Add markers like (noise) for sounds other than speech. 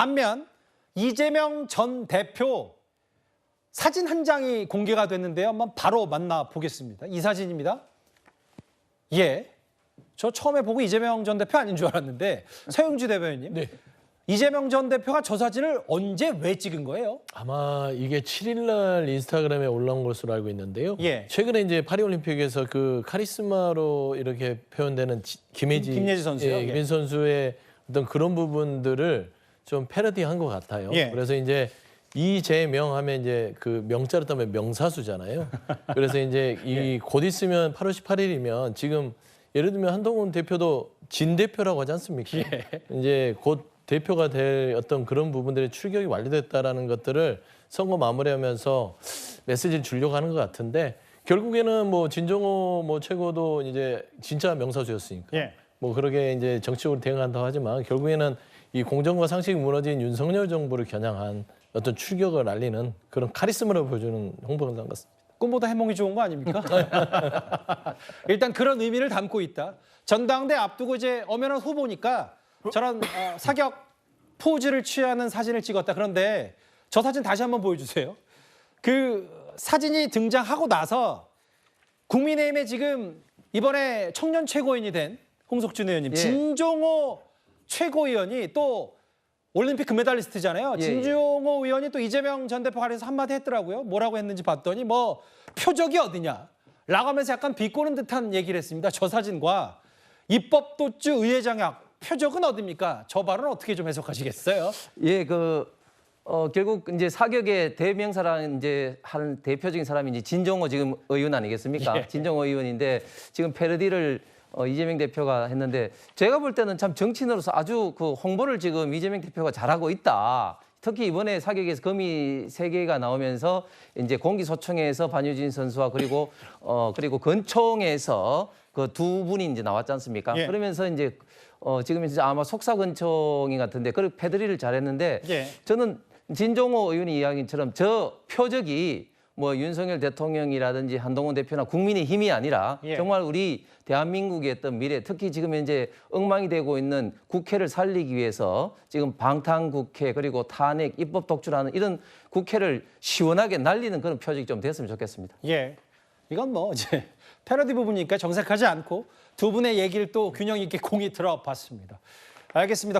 반면 이재명 전 대표 사진 한 장이 공개가 됐는데요. 한번 바로 만나 보겠습니다. 이 사진입니다. 예. 저 처음에 보고 이재명 전 대표 아닌 줄 알았는데 서영주 대변인님. 네. 이재명 전 대표가 저 사진을 언제 왜 찍은 거예요? 아마 이게 7일날 인스타그램에 올라온 것으로 알고 있는데요. 예. 최근에 이제 파리올림픽에서 그 카리스마로 이렇게 표현되는 지- 김혜지, 김예지 선수요? 예, 예. 김혜지 선수의 어떤 그런 부분들을 좀 패러디한 것 같아요. 예. 그래서 이제 이재명 하면 이제 그 명자로 따면 명사수잖아요. 그래서 이제 예. 이곧 있으면 8월 18일이면 지금 예를 들면 한동훈 대표도 진 대표라고 하지 않습니까? 예. 이제 곧 대표가 될 어떤 그런 부분들의 출격이 완료됐다라는 것들을 선거 마무리하면서 메시지를 주려고 하는 것 같은데 결국에는 뭐 진정호 뭐 최고도 이제 진짜 명사수였으니까 예. 뭐 그렇게 이제 정치적으로 대응한다고 하지만 결국에는 이 공정과 상식이 무너진 윤석열 정부를 겨냥한 어떤 출격을 알리는 그런 카리스마를 보여주는 홍보영상 같습니다. 꿈보다 해몽이 좋은 거 아닙니까? (laughs) 일단 그런 의미를 담고 있다. 전당대 앞두고 이제 엄연한 후보니까 저런 어, 사격 포즈를 취하는 사진을 찍었다. 그런데 저 사진 다시 한번 보여주세요. 그 사진이 등장하고 나서 국민의힘에 지금 이번에 청년 최고위원이 된 홍석준 의원님, 예. 진종호 최고위원이 또 올림픽 금메달리스트잖아요. 예, 진종호 의원이 또 이재명 전 대표 관련해서 한마디 했더라고요. 뭐라고 했는지 봤더니 뭐 표적이 어디냐. 라고 하면서 약간 비꼬는 듯한 얘기를 했습니다. 저 사진과 입법도주 의회장약 표적은 어딥니까? 저 발언 어떻게 좀 해석하시겠어요? 예, 그 어, 결국 이제 사격의 대명사라는 이제 한 대표적인 사람이 이제 진정호 지금 의원 아니겠습니까? 예. 진정호 의원인데 지금 패러디를 어, 이재명 대표가 했는데 제가 볼 때는 참 정치인으로서 아주 그 홍보를 지금 이재명 대표가 잘하고 있다. 특히 이번에 사격에서 금이 세 개가 나오면서 이제 공기소총에서 반유진 선수와 그리고 어 그리고 건총에서 그 두 분이 이제 나왔지 않습니까? 예. 그러면서 이제 어 지금 이제 아마 속사건총이 같은데 그 패드리를 잘했는데 예. 저는 진종호 의원이 이야기처럼 저 표적이 뭐 윤석열 대통령이라든지 한동훈 대표나 국민의 힘이 아니라 예. 정말 우리 대한민국의 어떤 미래 특히 지금 현재 엉망이 되고 있는 국회를 살리기 위해서 지금 방탄 국회 그리고 탄핵 입법 독주라는 이런 국회를 시원하게 날리는 그런 표적이 좀 됐으면 좋겠습니다. 예. 이건 뭐 이제 패러디 부분이니까 정색하지 않고 두 분의 얘기를 또 균형 있게 공이 들어봤습니다. 알겠습니다.